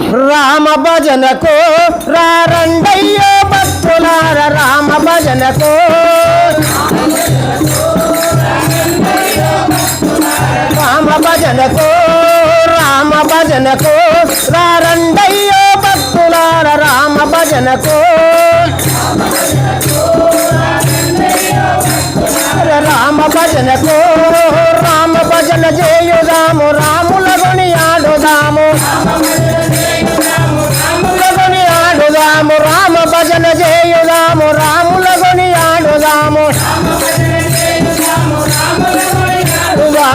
రామ భజనకు రారండయ్యో భక్తులార రామ భజనకు రామ భజనకు రామ భజనకు రారండయ్యో భక్తులార రామ భజనకు రామ భజనకు రామ భజన జయ రాము రాముల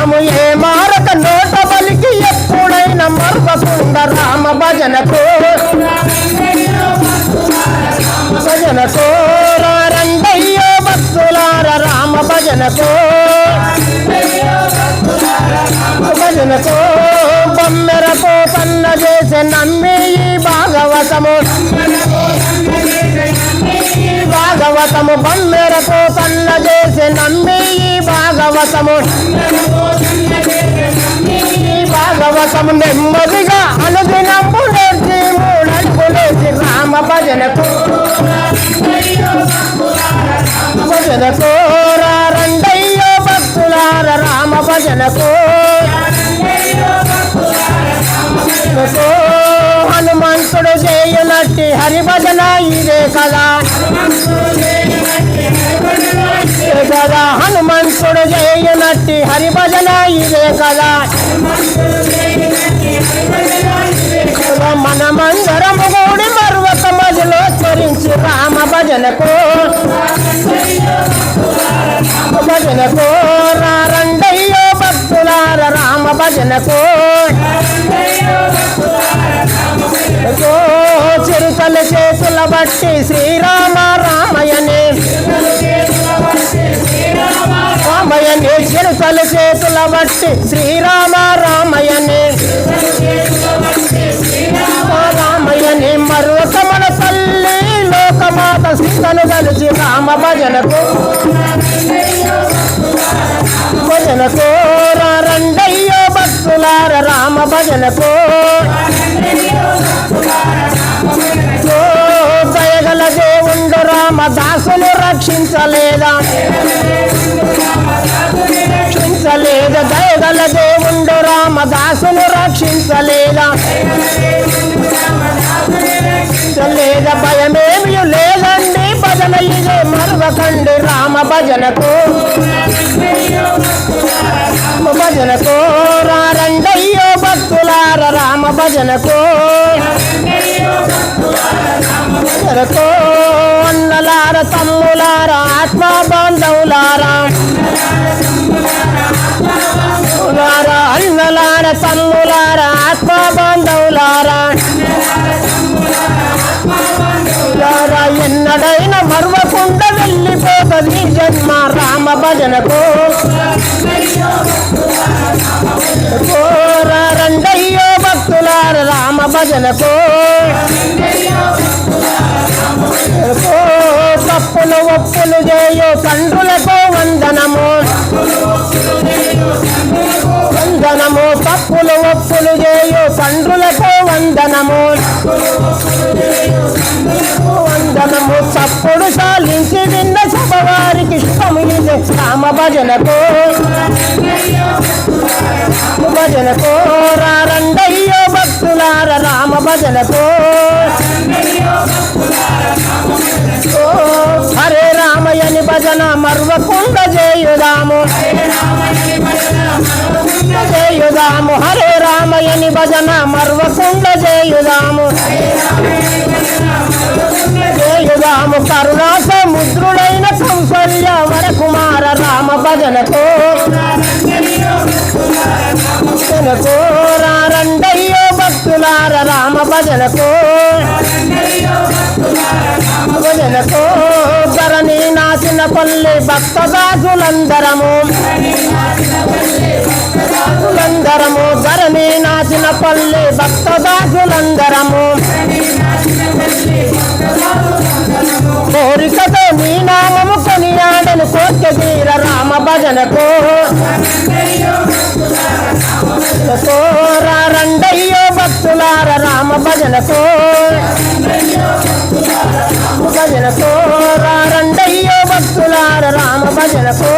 ఆడుదాము ఏ మారక నోట బలికి ఎప్పుడైనా మరవకుండా రామ భజనకు భజనకు రండయ్యో భక్తులార రామ భజనకు భజనకు బొమ్మెరకు పన్న చేసి నమ్మి భాగవతము. భాగవతము. బొమ్మెరకు పన్న భాగవతము. భాగవతము నెమ్మదిగా అనుదినము నేర్చి మూడడుగులేసి రామ భజనకు. భజనకు. రండయ్యో భక్తులార రామ భజనకు. భజనకు. హనుమంతుడు చేయునట్టి హరిభజన ఇదే కదా. కదా. హను హనుమంతుడు చేయనట్టి హరిభజన ఇదే కదా మనమందరము కూడి మరొక మదిలో స్మరించి రామ భజనకు. భజనకు రండయ్యో భక్తులార రామ భజనకు. చిరుతల చేతుల బట్టి శ్రీరామ రామయనే. రామయని చిరుతల చేతుల బట్టి శ్రీరామ రామయని రామయ్యని మరొక మన తల్లి లోకమాత సీతను కలిసి రామ భజనకు భజనకు రండయ్యో భక్తులార రామ భజనకు ఓ దయగల దేవుండు రామ దాసులు రక్షించలేదా. దయగల దేవుండు రామదాసును రక్షించలేదా? లేదా భయమేమి లేదండి. భజన ఇదే మరవకండి రామ భజనకు. భజనకు రండయ్యో భక్తులార రామ భజనకు. భజనకు అన్నలార తమ్ములార ఆత్మ బాంధవులారా. అన్నలార తమ్ములారా ఆత్మ బాంధవులారా లారా ఎన్నడైనా మరవకుండా వెళ్ళిపోతుంది జన్మ రామ భజనకు కోర రండయ్యో భక్తులార రామ భజనకు ఓ తప్పులు ఒప్పులు చేయో తండ్రులకు వందనము. వందనము పప్పులు ఒప్పులు చేయు తండ్రులకు వందనము. వందనము చప్పుడు సాలించి నిన్న శుభవారికి వారికి రామ భజనకు భజనకు రారండయ్యో భక్తులార రామ భజనకు ఓ హరే రామయ్యని భజన మర్వకుండ చేయుదాము. చేయుదాము హరే రామయని భజన మర్వకుండ చేయుదాము చేయుదాము కరుణా సముద్రుడైన కౌసల్య వరకుమార రామ భజనతో. భజనకు రండయ్యో భక్తులార రామ భజనతో. భజనతో. ధరణి నాచిన పల్లె భక్తదాసులందరము. దాసులందరము దాసులందరము ధరణి నాచిన పల్లి భక్త కోరికతో నీ నామము కొనియాడను కోర్కె తీర రామ భజనకు. రండయ్యో భక్తులార రామ భజనకో. భజనకో. రండయ్యో రామ భజనకు